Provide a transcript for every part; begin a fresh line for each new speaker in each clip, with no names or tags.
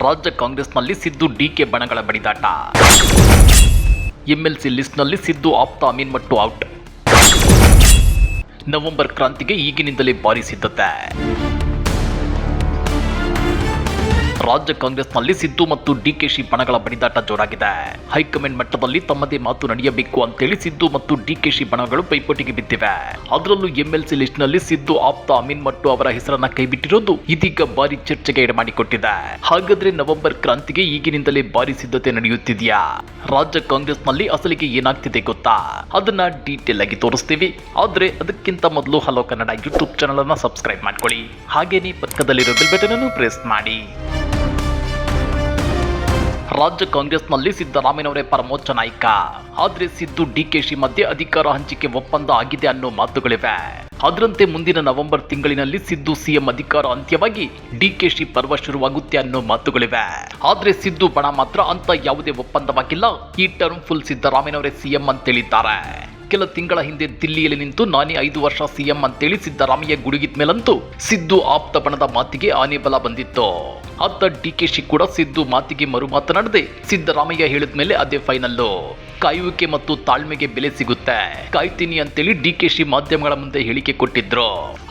ರಾಜ್ಯ ಕಾಂಗ್ರೆಸ್ನಲ್ಲಿ ಸಿದ್ದು ಡಿಕೆ ಬಣಗಳ ಬಡಿದಾಟ. ಎಂಎಲ್ಸಿ ಲಿಸ್ಟ್ನಲ್ಲಿ ಸಿದ್ದು ಆಪ್ತ ಅಮೀನ್ ಮಟ್ಟು ಔಟ್. ನವೆಂಬರ್ ಕ್ರಾಂತಿಗೆ ಈಗಿನಿಂದಲೇ ಭಾರಿ ಸಿದ್ಧತೆ. ರಾಜ್ಯ ಕಾಂಗ್ರೆಸ್ನಲ್ಲಿ ಸಿದ್ದು ಮತ್ತು ಡಿಕೆಶಿ ಬಣಗಳ ಬಡಿದಾಟ ಜೋರಾಗಿದೆ. ಹೈಕಮಾಂಡ್ ಮಟ್ಟದಲ್ಲಿ ತಮ್ಮದೇ ಮಾತು ನಡೆಯಬೇಕು ಅಂತೇಳಿ ಸಿದ್ದು ಮತ್ತು ಡಿಕೆಶಿ ಬಣಗಳು ಪೈಪೋಟಿಗೆ ಬಿದ್ದಿವೆ. ಅದರಲ್ಲೂ ಎಂಎಲ್ಸಿ ಲಿಸ್ಟ್ನಲ್ಲಿ ಸಿದ್ದು ಆಪ್ತ ಅಮೀನ್ ಮಟ್ಟು ಅವರ ಹೆಸರನ್ನ ಕೈಬಿಟ್ಟಿರೋದು ಇದೀಗ ಭಾರಿ ಚರ್ಚೆಗೆ ಎಡೆಮಾಡಿಕೊಟ್ಟಿದೆ. ಹಾಗಾದ್ರೆ ನವೆಂಬರ್ ಕ್ರಾಂತಿಗೆ ಈಗಿನಿಂದಲೇ ಭಾರಿ ಸಿದ್ಧತೆ ನಡೆಯುತ್ತಿದೆಯಾ? ರಾಜ್ಯ ಕಾಂಗ್ರೆಸ್ನಲ್ಲಿ ಅಸಲಿಗೆ ಏನಾಗ್ತಿದೆ ಗೊತ್ತಾ? ಅದನ್ನ ಡೀಟೇಲ್ ಆಗಿ ತೋರಿಸ್ತೀವಿ. ಆದ್ರೆ ಅದಕ್ಕಿಂತ ಮೊದಲು ಹಲೋ ಕನ್ನಡ ಯೂಟ್ಯೂಬ್ ಚಾನಲ್ ಅನ್ನ ಸಬ್ಸ್ಕ್ರೈಬ್ ಮಾಡ್ಕೊಳ್ಳಿ. ಹಾಗೇನೇ ಪಕ್ಕದಲ್ಲಿರೋ ಬೆಲ್ ಬಟನ್ ಅನ್ನು ಪ್ರೆಸ್ ಮಾಡಿ. ರಾಜ್ಯ ಕಾಂಗ್ರೆಸ್ನಲ್ಲಿ ಸಿದ್ದರಾಮಯ್ಯನವರೇ ಪರಮೋಚ್ಚ ನಾಯಕ. ಆದ್ರೆ ಸಿದ್ದು ಡಿಕೆಶಿ ಮಧ್ಯೆ ಅಧಿಕಾರ ಹಂಚಿಕೆ ಒಪ್ಪಂದ ಆಗಿದೆ ಅನ್ನೋ ಮಾತುಗಳಿವೆ. ಅದರಂತೆ ಮುಂದಿನ ನವೆಂಬರ್ ತಿಂಗಳಿನಲ್ಲಿ ಸಿದ್ದು ಸಿಎಂ ಅಧಿಕಾರ ಅಂತ್ಯವಾಗಿ ಡಿಕೆಶಿ ಪರ್ವ ಶುರುವಾಗುತ್ತೆ ಅನ್ನೋ ಮಾತುಗಳಿವೆ. ಆದ್ರೆ ಸಿದ್ದು ಬಣ ಮಾತ್ರ ಅಂತ ಯಾವುದೇ ಒಪ್ಪಂದವಾಗಿಲ್ಲ. ಈ ಟರ್ಮ್ ಫುಲ್ ಸಿದ್ದರಾಮಯ್ಯನವರೇ ಸಿಎಂ ಅಂತೇಳಿದ್ದಾರೆ. ಕೆಲ ತಿಂಗಳ ಹಿಂದೆ ದಿಲ್ಲಿಯಲ್ಲಿ ನಿಂತು ನಾನೇ ಐದು ವರ್ಷ ಸಿಎಂ ಅಂತೇಳಿ ಸಿದ್ದರಾಮಯ್ಯ ಗುಡುಗಿದ ಮೇಲಂತೂ ಸಿದ್ದು ಆಪ್ತ ಬಣದ ಮಾತಿಗೆ ಆನೆ ಬಲ ಬಂದಿತ್ತು. ಅತ್ತ ಡಿಕೆಶಿ ಕೂಡ ಸಿದ್ದು ಮಾತಿಗೆ ಮರು ಮಾತನಾಡದೆ ಸಿದ್ದರಾಮಯ್ಯ ಹೇಳಿದ ಮೇಲೆ ಅದೇ ಫೈನಲ್ಲು. ಕಾಯುವಿಕೆ ಮತ್ತು ತಾಳ್ಮೆಗೆ ಬೆಲೆ ಸಿಗುತ್ತೆ. ಕಾಯ್ತೀನಿ ಅಂತೇಳಿ ಡಿ ಕೆ ಶಿ ಮಾಧ್ಯಮಗಳ ಮುಂದೆ ಹೇಳಿಕೆ ಕೊಟ್ಟಿದ್ರು.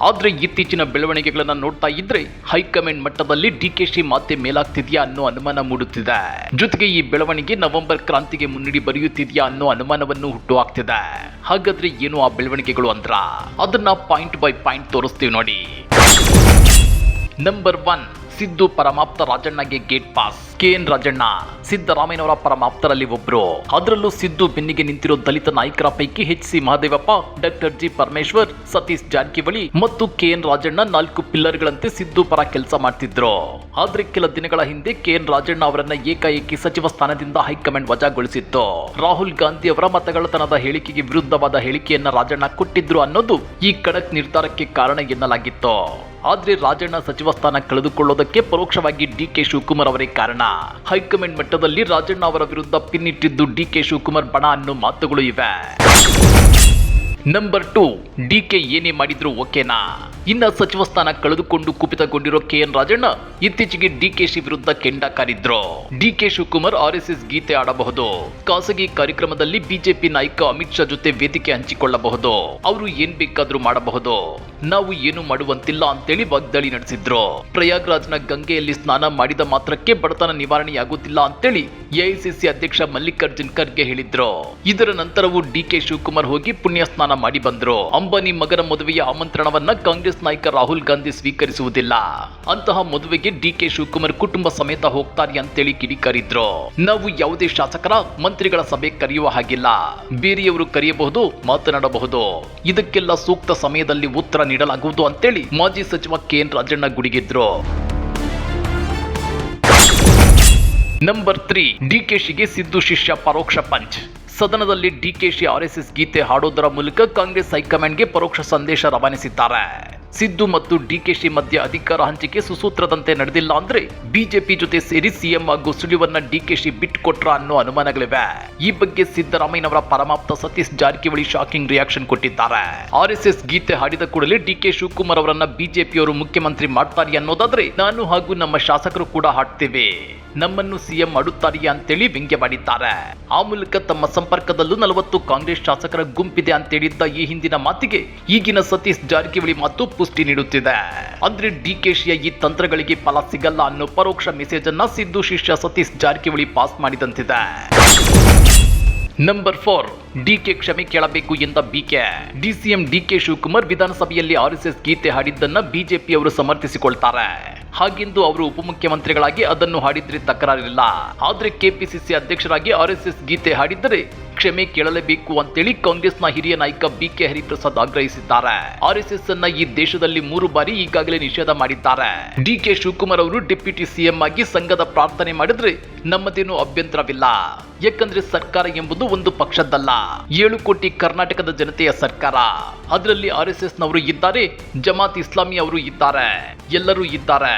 ಆದ್ರೆ ಇತ್ತೀಚಿನ ಬೆಳವಣಿಗೆಗಳನ್ನ ನೋಡ್ತಾ ಇದ್ರೆ ಹೈಕಮಾಂಡ್ ಮಟ್ಟದಲ್ಲಿ ಡಿ ಕೆ ಶಿ ಮಾತೆ ಮೇಲಾಗ್ತಿದ್ಯಾ ಅನ್ನೋ ಅನುಮಾನ ಮೂಡುತ್ತಿದೆ. ಜೊತೆಗೆ ಈ ಬೆಳವಣಿಗೆ ನವೆಂಬರ್ ಕ್ರಾಂತಿಗೆ ಮುನ್ನಡಿ ಬರೆಯುತ್ತಿದ್ಯಾ ಅನ್ನೋ ಅನುಮಾನವನ್ನು ಹುಟ್ಟು ಹಾಕ್ತಿದೆ. ಹಾಗಾದ್ರೆ ಏನು ಆ ಬೆಳವಣಿಗೆಗಳು ಅಂದ್ರ? ಅದನ್ನ ಪಾಯಿಂಟ್ ಬೈ ಪಾಯಿಂಟ್ ತೋರಿಸ್ತೀವಿ ನೋಡಿ. ನಂಬರ್ ಒನ್, ಸಿದ್ದು ಪರಮಾಪ್ತ ರಾಜಣ್ಣಗೆ gate pass. K N Rajanna. ಸಿದ್ದರಾಮಯ್ಯನವರ ಪರಮಾಪ್ತರಲ್ಲಿ ಒಬ್ರು. ಅದರಲ್ಲೂ ಸಿದ್ದು ಬೆನ್ನಿಗೆ ನಿಂತಿರೋ ದಲಿತ ನಾಯಕರ ಪೈಕಿ H C Mahadevappa, doctor G Parameshwar, Satish Jarkiholi ಮತ್ತು ಕೆ ಎನ್ ರಾಜಣ್ಣ ನಾಲ್ಕು ಪಿಲ್ಲರ್ಗಳಂತೆ ಸಿದ್ದು ಪರ ಕೆಲಸ ಮಾಡ್ತಿದ್ರು. ಆದ್ರೆ ಕೆಲ ದಿನಗಳ ಹಿಂದೆ ಕೆ ಎನ್ ರಾಜಣ್ಣ ಅವರನ್ನ ಏಕಾಏಕಿ ಸಚಿವ ಸ್ಥಾನದಿಂದ ಹೈಕಮಾಂಡ್ ವಜಾಗೊಳಿಸಿತ್ತು. ರಾಹುಲ್ ಗಾಂಧಿ ಅವರ ಮತಗಳತನದ ಹೇಳಿಕೆಗೆ ವಿರುದ್ಧವಾದ ಹೇಳಿಕೆಯನ್ನ ರಾಜಣ್ಣ ಕೊಟ್ಟಿದ್ರು ಅನ್ನೋದು ಈ ಖಡಕ್ ನಿರ್ಧಾರಕ್ಕೆ ಕಾರಣ ಎನ್ನಲಾಗಿತ್ತು. ಆದ್ರೆ ರಾಜಣ್ಣ ಸಚಿವ ಸ್ಥಾನ ಕಳೆದುಕೊಳ್ಳೋದಕ್ಕೆ ಪರೋಕ್ಷವಾಗಿ ಡಿ ಕೆ ಶಿವಕುಮಾರ್ ಅವರೇ ಕಾರಣ. ಹೈಕಮಾಂಡ್ ಮಟ್ಟದಲ್ಲಿ ರಾಜಣ್ಣ ಅವರ ವಿರುದ್ಧ ಪಿನ್ನಿಟ್ಟಿದ್ದು ಡಿ ಕೆ ಶಿವಕುಮಾರ್ ಬಣ ಅನ್ನೋ ಮಾತುಗಳು ಇವೆ. ನಂಬರ್ ಟು ಡಿ ಕೆ ಏನೇ ಮಾಡಿದ್ರು ಓಕೆನಾ? ಇನ್ನ ಸಚಿವ ಸ್ಥಾನ ಕಳೆದುಕೊಂಡು ಕುಪಿತಗೊಂಡಿರೋ ಕೆ ಎನ್ ರಾಜಣ್ಣ ಇತ್ತೀಚೆಗೆ ಡಿಕೆಶಿ ವಿರುದ್ಧ ಕೆಂಡ ಕಾರಿದ್ರು. DK Shivakumar R S S ಗೀತೆ ಆಡಬಹುದು. ಖಾಸಗಿ ಕಾರ್ಯಕ್ರಮದಲ್ಲಿ ಬಿಜೆಪಿ ನಾಯಕ ಅಮಿತ್ ಶಾ ಜೊತೆ ವೇದಿಕೆ ಹಂಚಿಕೊಳ್ಳಬಹುದು. ಅವರು ಏನ್ ಬೇಕಾದ್ರೂ ಮಾಡಬಹುದು. ನಾವು ಏನು ಮಾಡುವಂತಿಲ್ಲ ಅಂತೇಳಿ ವಾಗ್ದಾಳಿ ನಡೆಸಿದ್ರು. ಪ್ರಯಾಗ್ರಾಜ್ನ ಗಂಗೆಯಲ್ಲಿ ಸ್ನಾನ ಮಾಡಿದ ಮಾತ್ರಕ್ಕೆ ಬಡತನ ನಿವಾರಣೆಯಾಗುತ್ತಿಲ್ಲ ಅಂತೇಳಿ ಎಐಸಿಸಿ ಅಧ್ಯಕ್ಷ ಮಲ್ಲಿಕಾರ್ಜುನ್ ಖರ್ಗೆ ಹೇಳಿದ್ರು. ಇದರ ನಂತರವೂ ಡಿಕೆ ಶಿವಕುಮಾರ್ ಹೋಗಿ ಪುಣ್ಯ ಸ್ನಾನ ಮಾಡಿ ಬಂದ್ರು. ಅಂಬಾನಿ ಮಗನ ಮದುವೆಯ ಆಮಂತ್ರಣವನ್ನ ಕಾಂಗ್ರೆಸ್ ನಾಯಕ ರಾಹುಲ್ ಗಾಂಧಿ ಸ್ವೀಕರಿಸುವುದಿಲ್ಲ. ಅಂತಹ ಮದುವೆಗೆ ಡಿ ಕೆ ಶಿವಕುಮಾರ್ ಕುಟುಂಬ ಸಮೇತ ಹೋಗ್ತಾರೆ ಅಂತೇಳಿ ಕಿಡಿಕಾರಿದ್ರು. ನಾವು ಯಾವುದೇ ಶಾಸಕರ, ಮಂತ್ರಿಗಳ ಸಭೆ ಕರೆಯುವ ಹಾಗಿಲ್ಲ. ಬೇರೆಯವರು ಕರೆಯಬಹುದು, ಮಾತನಾಡಬಹುದು. ಇದಕ್ಕೆಲ್ಲ ಸೂಕ್ತ ಸಮಯದಲ್ಲಿ ಉತ್ತರ ನೀಡಲಾಗುವುದು ಅಂತೇಳಿ ಮಾಜಿ ಸಚಿವ ಕೆ ಎನ್ ರಾಜಣ್ಣ ಗುಡಿಗಿದ್ರು. ನಂಬರ್ ತ್ರೀ, ಡಿಕೆಶಿಗೆ ಸಿದ್ದು ಶಿಷ್ಯ ಪರೋಕ್ಷ ಪಂಚ್. ಸದನದಲ್ಲಿ ಡಿಕೆಶಿ ಆರ್ಎಸ್ಎಸ್ ಗೀತೆ ಹಾಡೋದರ ಮೂಲಕ ಕಾಂಗ್ರೆಸ್ ಹೈಕಮಾಂಡ್ಗೆ ಪರೋಕ್ಷ ಸಂದೇಶ ರವಾನಿಸಿದ್ದಾರೆ. ಸಿದ್ದು ಮತ್ತು ಡಿಕೆಶಿ ಮಧ್ಯೆ ಅಧಿಕಾರ ಹಂಚಿಕೆ ಸುಸೂತ್ರದಂತೆ ನಡೆದಿಲ್ಲ ಅಂದ್ರೆ ಬಿಜೆಪಿ ಜೊತೆ ಸೇರಿ ಸಿಎಂ ಹಾಗೂ ಸುಳಿವನ್ನ ಡಿಕೆಶಿ ಬಿಟ್ಕೊಟ್ರ ಅನ್ನೋ ಅನುಮಾನಗಳಿವೆ. ಈ ಬಗ್ಗೆ ಸಿದ್ದರಾಮಯ್ಯನವರ ಪರಮಾಪ್ತ ಸತೀಶ್ ಜಾರಕಿಹೊಳಿ ಶಾಕಿಂಗ್ ರಿಯಾಕ್ಷನ್ ಕೊಟ್ಟಿದ್ದಾರೆ. ಆರ್ಎಸ್ಎಸ್ ಗೀತೆ ಹಾಡಿದ ಕೂಡಲೇ ಡಿಕೆ ಶಿವಕುಮಾರ್ ಅವರನ್ನ ಬಿಜೆಪಿಯವರು ಮುಖ್ಯಮಂತ್ರಿ ಮಾಡ್ತಾರೆ ಅನ್ನೋದಾದ್ರೆ ನಾನು ಹಾಗೂ ನಮ್ಮ ಶಾಸಕರು ಕೂಡ ಹಾಡ್ತೇವೆ. ನಮ್ಮನ್ನು ಸಿಎಂ ಮಾಡುತ್ತಾರೆಯೇ ಅಂತೇಳಿ ವ್ಯಂಗ್ಯವಾಡಿದ್ದಾರೆ ಆ ಮೂಲಕ ತಮ್ಮ ಸಂಪರ್ಕದಲ್ಲೂ ನಲವತ್ತು ಕಾಂಗ್ರೆಸ್ ಶಾಸಕರ ಗುಂಪಿದೆ ಅಂತೇಳಿದ್ದ ಈ ಹಿಂದಿನ ಮಾತಿಗೆ ಈಗಿನ ಸತೀಶ್ ಜಾರಕಿಹೊಳಿ ಮಾತು ಪುಷ್ಟಿ ನೀಡುತ್ತಿದೆ. ಅಂದ್ರೆ ಡಿಕೆಶಿಯ ಈ ತಂತ್ರಗಳಿಗೆ ಫಲ ಸಿಗಲ್ಲ ಅನ್ನೋ ಪರೋಕ್ಷ ಮೆಸೇಜ್ ಅನ್ನ ಸಿದ್ದು ಶಿಷ್ಯ ಸತೀಶ್ ಜಾರಕಿಹೊಳಿ ಪಾಸ್ ಮಾಡಿದಂತಿದೆ. ನಂಬರ್ ಫೋರ್ ಡಿಕೆ ಕ್ಷಮೆ ಕೇಳಬೇಕು ಎಂದ ಬಿಕೆ ಡಿಸಿಎಂ ಡಿಕೆ ಶಿವಕುಮಾರ್ ವಿಧಾನಸಭೆಯಲ್ಲಿ ಎಸ್ ಗೀತೆ ಹಾಡಿದ್ದನ್ನ ಬಿಜೆಪಿಯವರು ಸಮರ್ಥಿಸಿಕೊಳ್ತಾರೆ. ಹಾಗೆಂದು ಅವರು ಉಪಮುಖ್ಯಮಂತ್ರಿಗಳಾಗಿ ಅದನ್ನು ಹಾಡಿದ್ರೆ ತಕರಾರಿಲ್ಲ. ಆದ್ರೆ ಕೆಪಿಸಿಸಿ ಅಧ್ಯಕ್ಷರಾಗಿ ಆರ್ಎಸ್ಎಸ್ ಗೀತೆ ಹಾಡಿದ್ದರೆ ಕ್ಷಮೆ ಕೇಳಲೇಬೇಕು ಅಂತೇಳಿ ಕಾಂಗ್ರೆಸ್ನ ಹಿರಿಯ ನಾಯಕ ಬಿ ಕೆ ಹರಿಪ್ರಸಾದ್ ಆಗ್ರಹಿಸಿದ್ದಾರೆ. ಆರ್ಎಸ್ಎಸ್ ಅನ್ನ ಈ ದೇಶದಲ್ಲಿ ಮೂರು ಬಾರಿ ಈಗಾಗಲೇ ನಿಷೇಧ ಮಾಡಿದ್ದಾರೆ. ಡಿ ಕೆ ಶಿವಕುಮಾರ್ ಅವರು ಡೆಪ್ಯೂಟಿ ಸಿಎಂ ಆಗಿ ಸಂಘದ ಪ್ರಾರ್ಥನೆ ಮಾಡಿದ್ರೆ ನಮ್ಮದೇನು ಅಭ್ಯಂತರವಿಲ್ಲ. ಯಾಕಂದ್ರೆ ಸರ್ಕಾರ ಎಂಬುದು ಒಂದು ಪಕ್ಷದ್ದಲ್ಲ. ಏಳು ಕೋಟಿ ಕರ್ನಾಟಕದ ಜನತೆಯ ಸರ್ಕಾರ. ಅದರಲ್ಲಿ ಆರ್ ಎಸ್ ಎಸ್ ನವರು ಇದ್ದಾರೆ, ಜಮಾತ್ ಇಸ್ಲಾಮಿ ಅವರು ಇದ್ದಾರೆ. ಎಲ್ಲರೂ ಇದ್ದಾರೆ.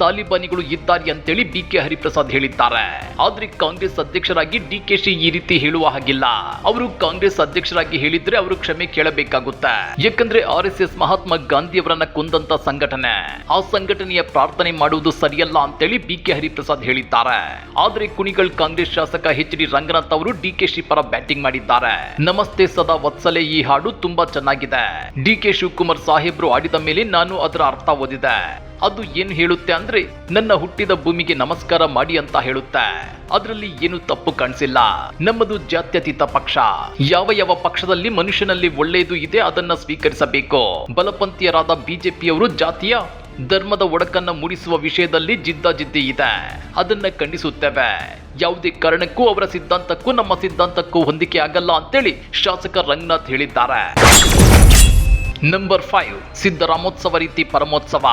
ತಾಲಿಬಾನಿಗಳು ಇದ್ದಾರೆ ಅಂತೇಳಿ ಬಿ ಕೆ ಹರಿಪ್ರಸಾದ್ ಹೇಳಿದ್ದಾರೆ. ಆದ್ರೆ ಕಾಂಗ್ರೆಸ್ ಅಧ್ಯಕ್ಷರಾಗಿ ಡಿ ಈ ರೀತಿ ಹೇಳುವ ಹಾಗಿಲ್ಲ. ಅವರು ಕಾಂಗ್ರೆಸ್ ಅಧ್ಯಕ್ಷರಾಗಿ ಹೇಳಿದ್ರೆ ಅವರು ಕ್ಷಮೆ ಕೇಳಬೇಕಾಗುತ್ತೆ. ಯಾಕಂದ್ರೆ R S S Mahatma Gandhi ಅವರನ್ನ ಕೊಂದಂತ ಸಂಘಟನೆ. ಆ ಸಂಘಟನೆಯ ಪ್ರಾರ್ಥನೆ ಮಾಡುವುದು ಸರಿಯಲ್ಲ ಅಂತೇಳಿ ಬಿ ಕೆ ಹರಿಪ್ರಸಾದ್ ಹೇಳಿದ್ದಾರೆ. ಆದ್ರೆ ಕುಣಿಗಲ್ ಕಾಂಗ್ರೆಸ್ ಶಾಸಕ ಎಚ್ ಡಿ ರಂಗನಾಥ್ ಅವರು ಡಿ ಕೆ ಶಿ ಪರ ಬ್ಯಾಟಿಂಗ್ ಮಾಡಿದ್ದಾರೆ. ನಮಸ್ತೆ ಸದಾ ವತ್ಸಲೆ ಈ ಹಾಡು ತುಂಬಾ ಚೆನ್ನಾಗಿದೆ. ಡಿ ಕೆ ಶಿವಕುಮಾರ್ ಸಾಹೇಬ್ರು ಆಡಿದ ಮೇಲೆ ನಾನು ಅದರ ಅರ್ಥ ಓದಿದೆ. ಅದು ಏನು ಹೇಳುತ್ತೆ ಅಂದ್ರೆ, ನನ್ನ ಹುಟ್ಟಿದ ಭೂಮಿಗೆ ನಮಸ್ಕಾರ ಮಾಡಿ ಅಂತ ಹೇಳುತ್ತೆ. ಅದರಲ್ಲಿ ಏನು ತಪ್ಪು ಕಾಣಿಸಿಲ್ಲ. ನಮ್ಮದು ಜಾತ್ಯತೀತ ಪಕ್ಷ. ಯಾವ ಯಾವ ಪಕ್ಷದಲ್ಲಿ ಮನುಷ್ಯನಲ್ಲಿ ಒಳ್ಳೆಯದು ಇದೆ ಅದನ್ನ ಸ್ವೀಕರಿಸಬೇಕು. ಬಲಪಂಥೀಯರಾದ ಬಿಜೆಪಿಯವರು ಜಾತಿಯ ಧರ್ಮದ ಒಡಕನ್ನ ಮೂಡಿಸುವ ವಿಷಯದಲ್ಲಿ ಜಿದ್ದಾಜಿದ್ದಿ ಇದೆ. ಅದನ್ನ ಖಂಡಿಸುತ್ತೇವೆ. ಯಾವುದೇ ಕಾರಣಕ್ಕೂ ಅವರ ಸಿದ್ಧಾಂತಕ್ಕೂ, ನಮ್ಮ ಸಿದ್ಧಾಂತಕ್ಕೂ ಹೊಂದಿಕೆ ಆಗಲ್ಲ ಅಂತೇಳಿ ಶಾಸಕ ರಂಗನಾಥ್ ಹೇಳಿದ್ದಾರೆ. ನಂಬರ್ ಫೈವ್ ಸಿದ್ದರಾಮೋತ್ಸವ ರೀತಿ ಪರಮೋತ್ಸವ.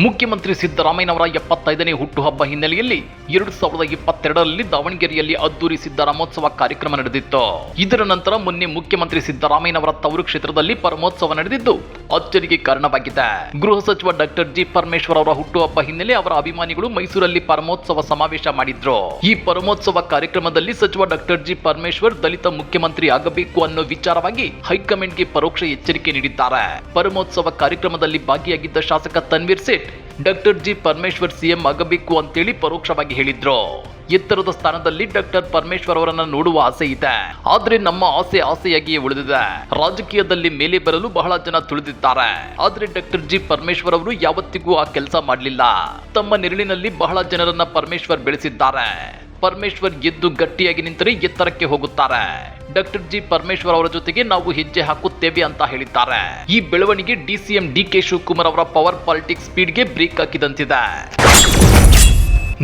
ಮುಖ್ಯಮಂತ್ರಿ ಸಿದ್ದರಾಮಯ್ಯನವರ ಎಪ್ಪತ್ತೈದನೇ ಹುಟ್ಟುಹಬ್ಬ ಹಿನ್ನೆಲೆಯಲ್ಲಿ ಎರಡು ಸಾವಿರದ ಇಪ್ಪತ್ತೆರಡರಲ್ಲಿ ದಾವಣಗೆರೆಯಲ್ಲಿ ಅದ್ದೂರಿ ಸಿದ್ದರಾಮೋತ್ಸವ ಕಾರ್ಯಕ್ರಮ ನಡೆದಿತ್ತು. ಇದರ ನಂತರ ಮೊನ್ನೆ ಮುಖ್ಯಮಂತ್ರಿ ಸಿದ್ದರಾಮಯ್ಯನವರ ತವರು ಕ್ಷೇತ್ರದಲ್ಲಿ ಪರಮೋತ್ಸವ ನಡೆದಿದ್ದು, ಅಚ್ಚರಿಗೆ ಕಾರಣವಾಗಿದೆ. ಗೃಹ ಸಚಿವ ಡಾಕ್ಟರ್ ಜಿ ಪರಮೇಶ್ವರ್ ಅವರ ಹುಟ್ಟುಹಬ್ಬ ಹಿನ್ನೆಲೆ ಅವರ ಅಭಿಮಾನಿಗಳು ಮೈಸೂರಲ್ಲಿ ಪರಮೋತ್ಸವ ಸಮಾವೇಶ ಮಾಡಿದ್ರು. ಈ ಪರಮೋತ್ಸವ ಕಾರ್ಯಕ್ರಮದಲ್ಲಿ ಸಚಿವ ಡಾಕ್ಟರ್ ಜಿ ಪರಮೇಶ್ವರ್ ದಲಿತ ಮುಖ್ಯಮಂತ್ರಿ ಆಗಬೇಕು ಅನ್ನೋ ವಿಚಾರವಾಗಿ ಹೈಕಮಾಂಡ್ಗೆ ಪರೋಕ್ಷ ಎಚ್ಚರಿಕೆ ನೀಡಿದ್ದಾರೆ. ಪರಮೋತ್ಸವ ಕಾರ್ಯಕ್ರಮದಲ್ಲಿ ಭಾಗಿಯಾಗಿದ್ದ ಶಾಸಕ Tanveer Sait doctor G Parameshwar CM ಆಗಬೇಕು ಅಂತೇಳಿ ಪರೋಕ್ಷವಾಗಿ ಹೇಳಿದ್ರು. ಎತ್ತರದ ಸ್ಥಾನದಲ್ಲಿ ಡಾಕ್ಟರ್ ಪರಮೇಶ್ವರ್ ಅವರನ್ನ ನೋಡುವ ಆಸೆ ಇದೆ. ಆದ್ರೆ ನಮ್ಮ ಆಸೆ ಆಸೆಯಾಗಿಯೇ ಉಳಿದಿದೆ. ರಾಜಕೀಯದಲ್ಲಿ ಮೇಲೆ ಬರಲು ಬಹಳ ಜನ ತುಳಿದಿದ್ದಾರೆ. ಆದ್ರೆ ಡಾಕ್ಟರ್ ಜಿ ಪರಮೇಶ್ವರ್ ಅವರು ಯಾವತ್ತಿಗೂ ಆ ಕೆಲಸ ಮಾಡಲಿಲ್ಲ. ತಮ್ಮ ನೆರಳಿನಲ್ಲಿ ಬಹಳ ಜನರನ್ನ ಪರಮೇಶ್ವರ್ ಬೆಳೆಸಿದ್ದಾರೆ. ಪರಮೇಶ್ವರ್ ಎದ್ದು ಗಟ್ಟಿಯಾಗಿ ನಿಂತರೆ ಎತ್ತರಕ್ಕೆ ಹೋಗುತ್ತಾರೆ. ಡಾಕ್ಟರ್ ಜಿ ಪರಮೇಶ್ವರ್ ಅವರ ಜೊತೆಗೆ ನಾವು ಹೆಜ್ಜೆ ಹಾಕುತ್ತೇವೆ ಅಂತ ಹೇಳಿದ್ದಾರೆ. ಈ ಬೆಳವಣಿಗೆ ಡಿಸಿಎಂ ಡಿ ಕೆ ಶಿವಕುಮಾರ್ ಅವರ ಪವರ್ ಪಾಲಿಟಿಕ್ಸ್ ಸ್ಪೀಡ್ಗೆ ಬ್ರೇಕ್ ಹಾಕಿದಂತಿದೆ.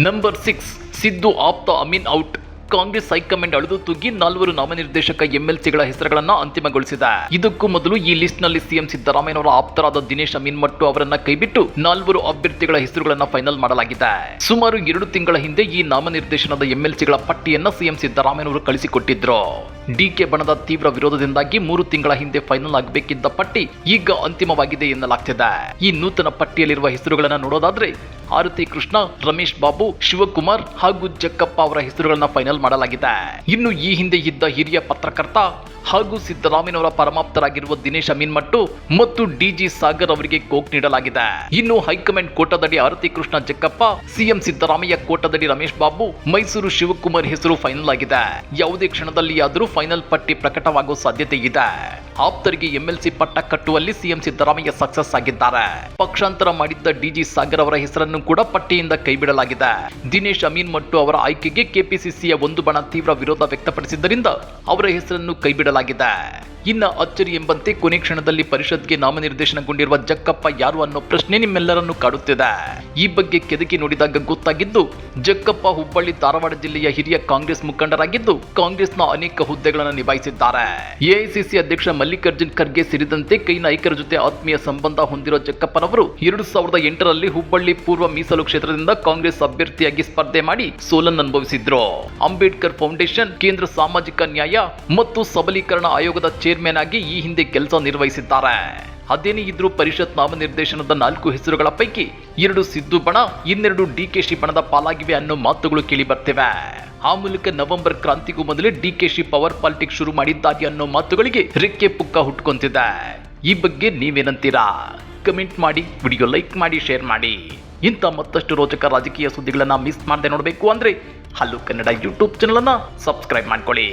ನಂಬರ್ ಸಿಕ್ಸ್, ಸಿದ್ದು ಆಪ್ತ ಅಮೀನ್ ಔಟ್. ಕಾಂಗ್ರೆಸ್ ಹೈಕಮಾಂಡ್ ಅಳೆದು ತೂಗಿ ನಾಲ್ವರು ನಾಮನಿರ್ದೇಶಕ ಎಂಎಲ್ಸಿಗಳ ಹೆಸರುಗಳನ್ನ ಅಂತಿಮಗೊಳಿಸಿದೆ. ಇದಕ್ಕೂ ಮೊದಲು ಈ ಲಿಸ್ಟ್ನಲ್ಲಿ ಸಿಎಂ ಸಿದ್ದರಾಮಯ್ಯನವರ ಆಪ್ತರಾದ ದಿನೇಶ್ ಅಮೀನ್ ಮಟ್ಟು ಅವರನ್ನ ಕೈಬಿಟ್ಟು ನಾಲ್ವರು ಅಭ್ಯರ್ಥಿಗಳ ಹೆಸರುಗಳನ್ನ ಫೈನಲ್ ಮಾಡಲಾಗಿದೆ. ಸುಮಾರು ಎರಡು ತಿಂಗಳ ಹಿಂದೆ ಈ ನಾಮನಿರ್ದೇಶನದ ಎಂಎಲ್ಸಿಗಳ ಪಟ್ಟಿಯನ್ನ ಸಿಎಂ ಸಿದ್ದರಾಮಯ್ಯನವರು ಕಳಿಸಿಕೊಟ್ಟಿದ್ರು. ಡಿಕೆ ಬಣದ ತೀವ್ರ ವಿರೋಧದಿಂದಾಗಿ ಮೂರು ತಿಂಗಳ ಹಿಂದೆ ಫೈನಲ್ ಆಗಬೇಕಿದ್ದ ಪಟ್ಟಿ ಈಗ ಅಂತಿಮವಾಗಿದೆ ಎನ್ನಲಾಗ್ತಿದೆ. ಈ ನೂತನ ಪಟ್ಟಿಯಲ್ಲಿರುವ ಹೆಸರುಗಳನ್ನ ನೋಡೋದಾದ್ರೆ ಆರತಿ ಕೃಷ್ಣ, ರಮೇಶ್ ಬಾಬು, ಶಿವಕುಮಾರ್ ಹಾಗೂ ಜಕ್ಕಪ್ಪ ಅವರ ಹೆಸರುಗಳನ್ನ ಫೈನಲ್ ಮಾಡಲಾಗಿದೆ. ಇನ್ನು ಈ ಹಿಂದೆ ಇದ್ದ ಹಿರಿಯ ಪತ್ರಕರ್ತ ಹಾಗೂ ಸಿದ್ದರಾಮಯ್ಯನವರ ಪರಮಾಪ್ತರಾಗಿರುವ ದಿನೇಶ್ ಅಮೀನ್ ಮಟ್ಟು ಮತ್ತು ಡಿಜಿ ಸಾಗರ್ ಅವರಿಗೆ ಕೋಕ್ ನೀಡಲಾಗಿದೆ. ಇನ್ನು ಹೈಕಮಾಂಡ್ ಕೋಟದಡಿ ಆರತಿ ಕೃಷ್ಣ ಜಕ್ಕಪ್ಪ, ಸಿಎಂ ಸಿದ್ದರಾಮಯ್ಯ ಕೋಟದಡಿ ರಮೇಶ್ ಬಾಬು, ಮೈಸೂರು ಶಿವಕುಮಾರ್ ಹೆಸರು ಫೈನಲ್ ಆಗಿದೆ. ಯಾವುದೇ ಕ್ಷಣದಲ್ಲಿ ಆದರೂ ಫೈನಲ್ ಪಟ್ಟಿ ಪ್ರಕಟವಾಗುವ ಸಾಧ್ಯತೆ ಇದೆ. ಆಪ್ತರಿಗೆ ಎಂಎಲ್ಸಿ ಪಟ್ಟ ಕಟ್ಟುವಲ್ಲಿ ಸಿಎಂ ಸಿದ್ದರಾಮಯ್ಯ ಸಕ್ಸಸ್ ಆಗಿದ್ದಾರೆ. ಪಕ್ಷಾಂತರ ಮಾಡಿದ್ದ ಡಿಜಿ ಸಾಗರ್ ಅವರ ಹೆಸರನ್ನು ಕೂಡ ಪಟ್ಟಿಯಿಂದ ಕೈಬಿಡಲಾಗಿದೆ. ದಿನೇಶ್, ಅಮೀನ್ ಮಟ್ಟು ಅವರ ಆಯ್ಕೆಗೆ ಕೆಪಿಸಿಸಿಯ ಒಂದು ಬಣ ತೀವ್ರ ವಿರೋಧ ವ್ಯಕ್ತಪಡಿಸಿದ್ದರಿಂದ ಅವರ ಹೆಸರನ್ನು ಕೈಬಿಡಲಾಗಿದೆ. ಇನ್ನ ಅಚ್ಚರಿ ಎಂಬಂತೆ ಕೊನೆ ಕ್ಷಣದಲ್ಲಿ ಪರಿಷತ್ಗೆ ನಾಮನಿರ್ದೇಶನಗೊಂಡಿರುವ ಜಕ್ಕಪ್ಪ ಯಾರು ಅನ್ನೋ ಪ್ರಶ್ನೆ ನಿಮ್ಮೆಲ್ಲರನ್ನು ಕಾಡುತ್ತಿದೆ. ಈ ಬಗ್ಗೆ ಕೆದಕಿ ನೋಡಿದಾಗ ಗೊತ್ತಾಗಿದ್ದು, ಜಕ್ಕಪ್ಪ ಹುಬ್ಬಳ್ಳಿ ಧಾರವಾಡ ಜಿಲ್ಲೆಯ ಹಿರಿಯ ಕಾಂಗ್ರೆಸ್ ಮುಖಂಡರಾಗಿದ್ದು ಕಾಂಗ್ರೆಸ್ನ ಅನೇಕ ಹುದ್ದೆಗಳನ್ನು ನಿಭಾಯಿಸಿದ್ದಾರೆ. ಎಐಸಿಸಿ ಅಧ್ಯಕ್ಷ ಮಲ್ಲಿಕಾರ್ಜುನ್ ಖರ್ಗೆ ಸೇರಿದಂತೆ ಕೈ ನಾಯಕರ ಜೊತೆ ಆತ್ಮೀಯ ಸಂಬಂಧ ಹೊಂದಿರುವ ಚಕ್ಕಪ್ಪನವರು ಎರಡು ಸಾವಿರದ ಎಂಟರಲ್ಲಿ ಹುಬ್ಬಳ್ಳಿ ಪೂರ್ವ ಮೀಸಲು ಕ್ಷೇತ್ರದಿಂದ ಕಾಂಗ್ರೆಸ್ ಅಭ್ಯರ್ಥಿಯಾಗಿ ಸ್ಪರ್ಧೆ ಮಾಡಿ ಸೋಲನ್ನು ಅನುಭವಿಸಿದ್ರು. ಅಂಬೇಡ್ಕರ್ ಫೌಂಡೇಶನ್, ಕೇಂದ್ರ ಸಾಮಾಜಿಕ ನ್ಯಾಯ ಮತ್ತು ಸಬಲೀಕರಣ ಆಯೋಗದ ಚೇರ್ಮನ್ ಆಗಿ ಈ ಹಿಂದೆ ಕೆಲಸ ನಿರ್ವಹಿಸಿದ್ದಾರೆ. ಅದೇನೇ ಇದ್ರೂ ಪರಿಷತ್ ನಾಮನಿರ್ದೇಶನದ ನಾಲ್ಕು ಹೆಸರುಗಳ ಪೈಕಿ ಎರಡು ಸಿದ್ದು ಬಣ, ಇನ್ನೆರಡು ಡಿಕೆಶಿ ಬಣದ ಪಾಲಾಗಿವೆ ಅನ್ನೋ ಮಾತುಗಳು ಕೇಳಿ ಬರ್ತಿವೆ. ಆ ಮೂಲಕ ನವೆಂಬರ್ ಕ್ರಾಂತಿಗೂ ಮೊದಲೇ ಡಿಕೆಶಿ ಪವರ್ ಪಾಲಿಟಿಕ್ಸ್ ಶುರು ಮಾಡಿದ್ದಾರೆ ಅನ್ನೋ ಮಾತುಗಳಿಗೆ ರೆಕ್ಕೆ ಪುಕ್ಕ ಹುಟ್ಕೊಂತಿದೆ. ಈ ಬಗ್ಗೆ ನೀವೇನಂತೀರಾ? ಕಮೆಂಟ್ ಮಾಡಿ, ವಿಡಿಯೋ ಲೈಕ್ ಮಾಡಿ, ಶೇರ್ ಮಾಡಿ. ಇಂಥ ಮತ್ತಷ್ಟು ರೋಚಕ ರಾಜಕೀಯ ಸುದ್ದಿಗಳನ್ನ ಮಿಸ್ ಮಾಡದೆ ನೋಡಬೇಕು ಅಂದ್ರೆ ಹಲ್ಲು ಕನ್ನಡ ಯೂಟ್ಯೂಬ್ ಚಾನಲನ್ನು ಸಬ್ಸ್ಕ್ರೈಬ್ ಮಾಡ್ಕೊಳ್ಳಿ.